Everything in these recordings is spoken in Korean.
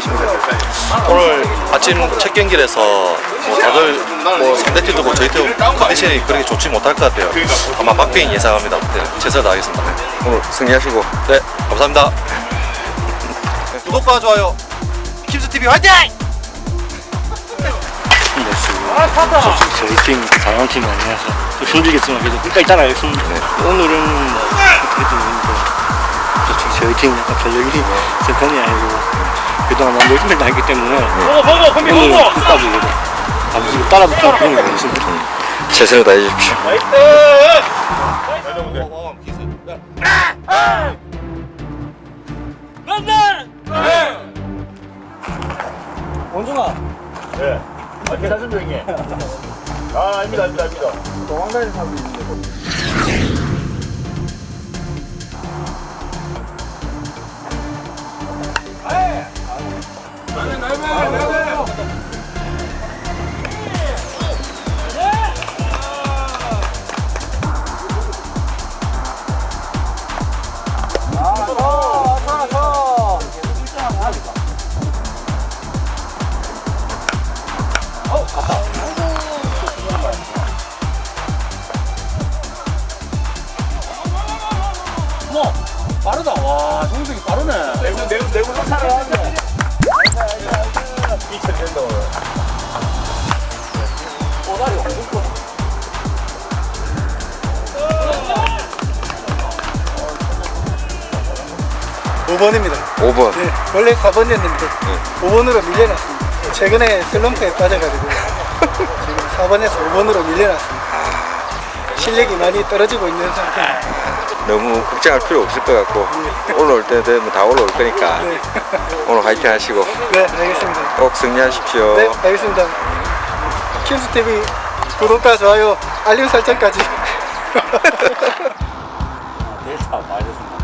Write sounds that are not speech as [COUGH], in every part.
승리하십니까? 오늘 아침 첫 경기에서 뭐 다들 뭐 상대 팀도 뭐 저희 팀 컨디션이 그렇게 좋지 못할 것 같아요. 아마 박빙 예상합니다. 네, 최선을 다하겠습니다. 네. 오늘 승리하시고 네, 감사합니다. 구독과 좋아요, 킴스 TV 화이팅! 저희 팀 사랑팀이 아니라서 좀 힘들겠지만 그래도 끝까지 따라가겠습니다. 오늘은 뭐 어떻게 좀 솔직히 저희 팀 약간 전력이 제 편이 아니고 그동안 너무 열심히 다했기 때문에 오늘 끝까지 그래도 아버지 따라 붙어 그런 게 있습니다. 최선을 다해 주십시오. 원종아. 네. 아, 계산 좀 형님. 아, 아닙니다, 아닙니다, 아닙니다. 도망다니는 사람도 있는데. 뭐 Amém. 네, 원래 4번이었는데 5번으로 밀려났습니다. 최근에 슬럼프에 빠져가지고 지금 4번에서 5번으로 밀려났습니다. 실력이 많이 떨어지고 있는 상태입니다. 너무 걱정할 필요 없을 것 같고 올라올 때 되면 다 올라올 거니까 네, 오늘 화이팅 하시고 네, 알겠습니다. 꼭 승리하십시오. 네, 알겠습니다. 킴스 TV 구독과 좋아요, 알림 설정까지. 데이터 많이 됐습니다.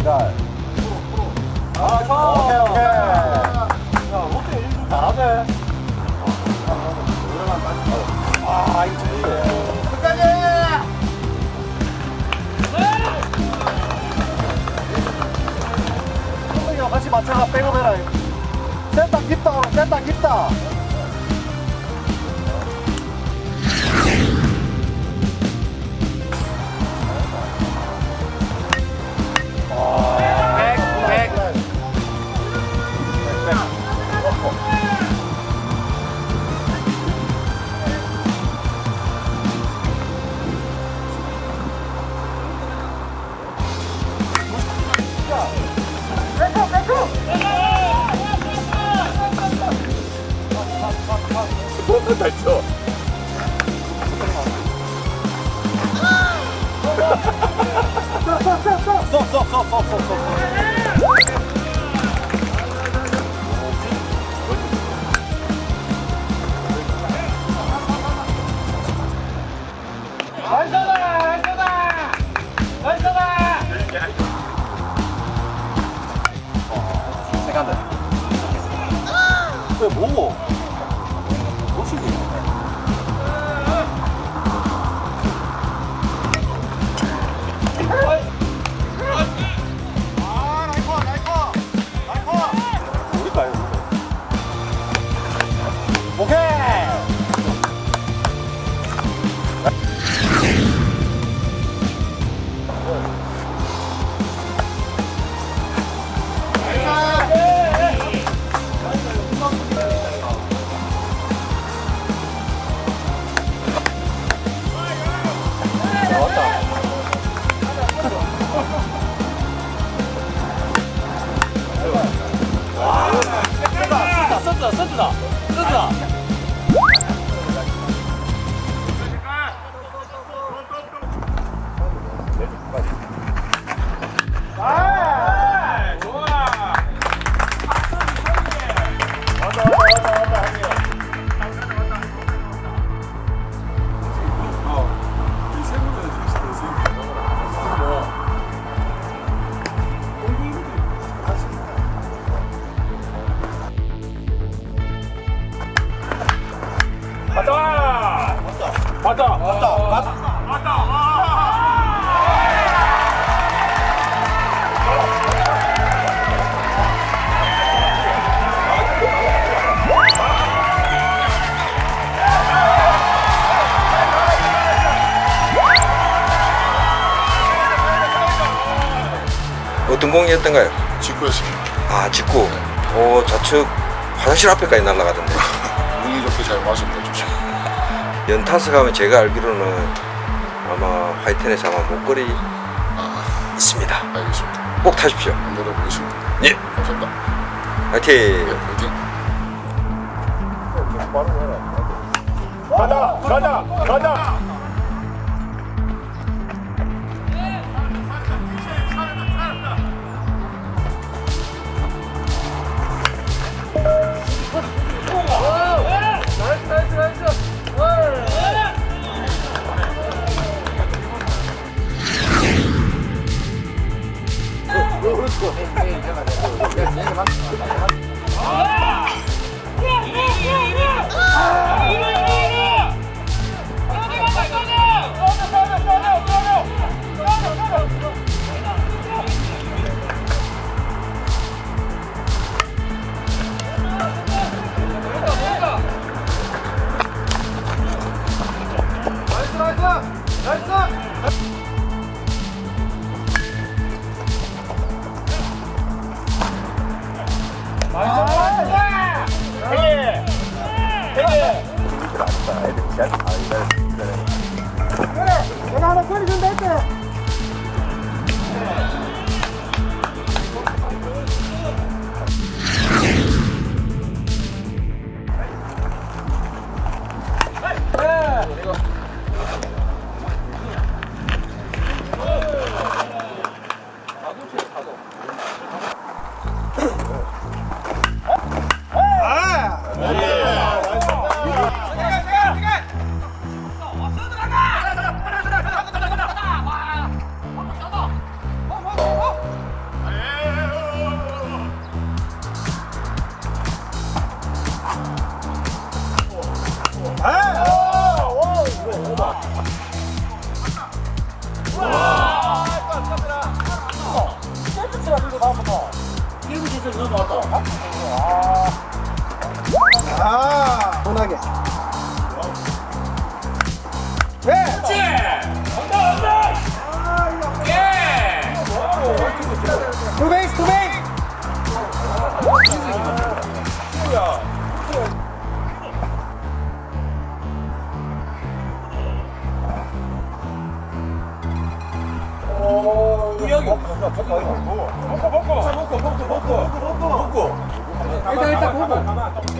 이달. 아, 오케이 오케이. 야, 롯데 일주 잘하네. 아, 이 좋네. 끝까지. 같이 맞춰가 백업해라. 센터 깊다 센터 깊다. 왜 뭐고? 뭐시기? 어떤 공이었던가요? 직구였습니다. 아 직구. 오 좌측 화장실 앞에까지 날아가던데. [LAUGHS] 운이 좋게 잘 맞습니다. 조심. 연타석 하면 제가 알기로는 아마 화이트넷에 아마 목걸이 아, 있습니다. 알겠습니다. 꼭 타십시오. 한번 노려보겠습니다. 예. 감사합니다. 화이팅! 네, 화이팅. 아,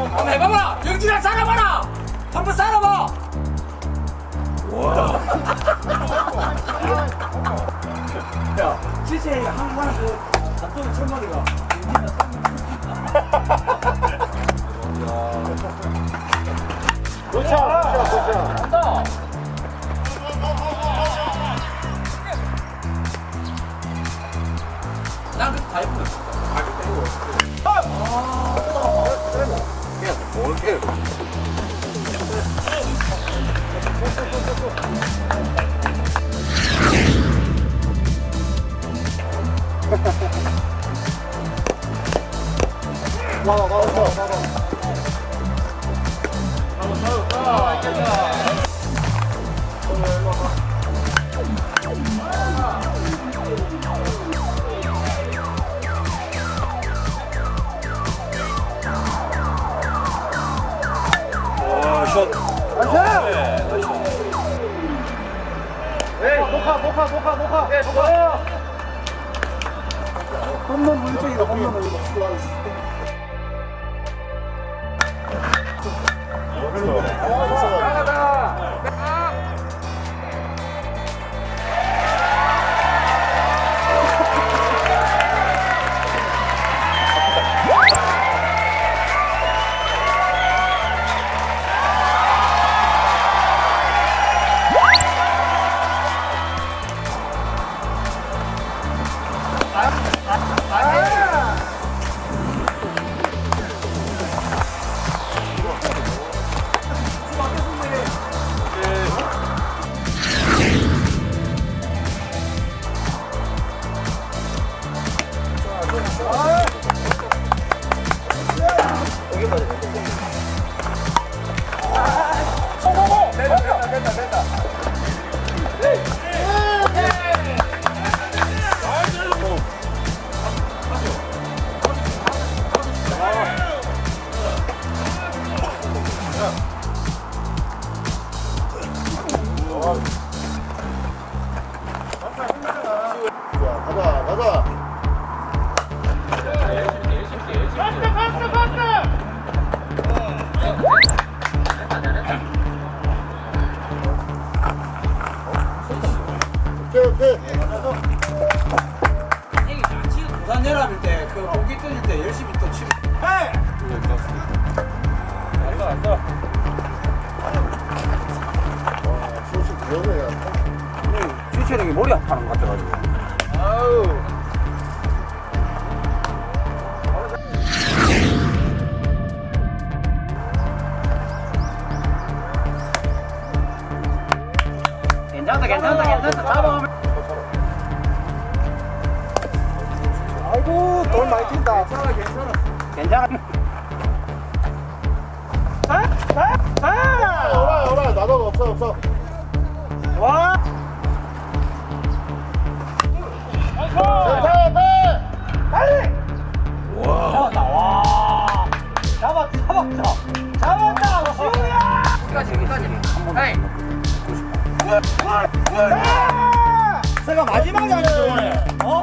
한번 해봐봐 영진아 살아봐라 한번 살아봐 홈런 물쪽이다, 홈런 물쪽. 한예람일 때, 그 공기 뜯을 때 열심히 또 치고. 헤이! 안다, 안다. 와, 진짜 위험해. 주체는 머리 아파하는 것 같아가지고. 아우. 괜찮다 괜찮다 괜찮다 잡아 아이고 돌 많이 튄다. 괜찮아, 괜찮아. 괜찮아. 오라 오라 나도 없어 없어. 와. 잡았다, 와. 잡았, 잡았다. 잡았다, 시우야! 끝까지, 끝까지. 한 번. 에이. 제가 마지막에 하는 거네. 어?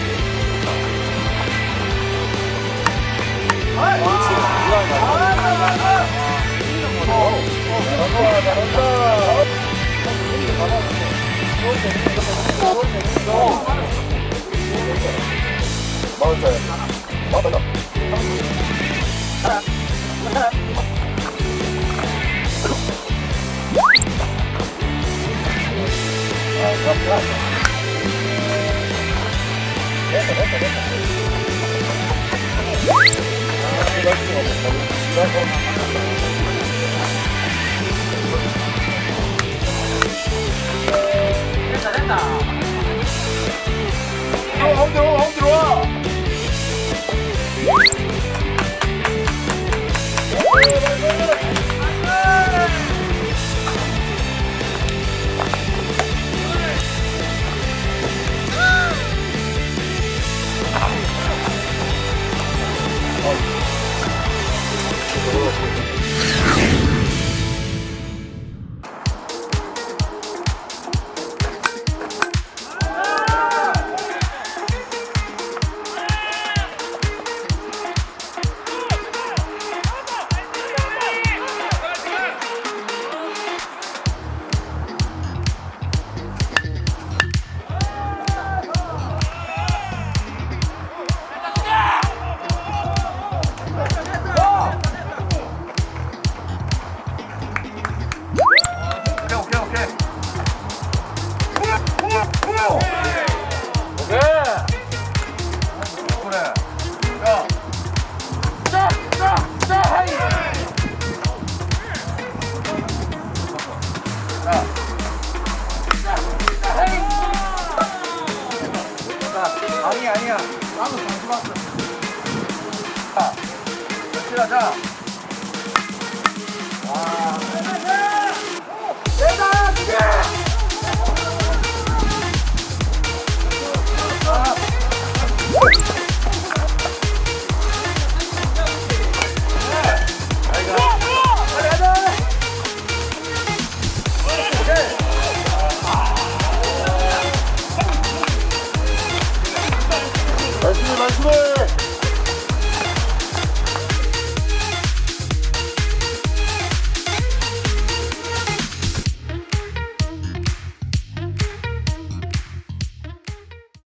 됐다, 됐다. 아니야, 아니야. 나도 잘 들어왔어. 자, 자, 자.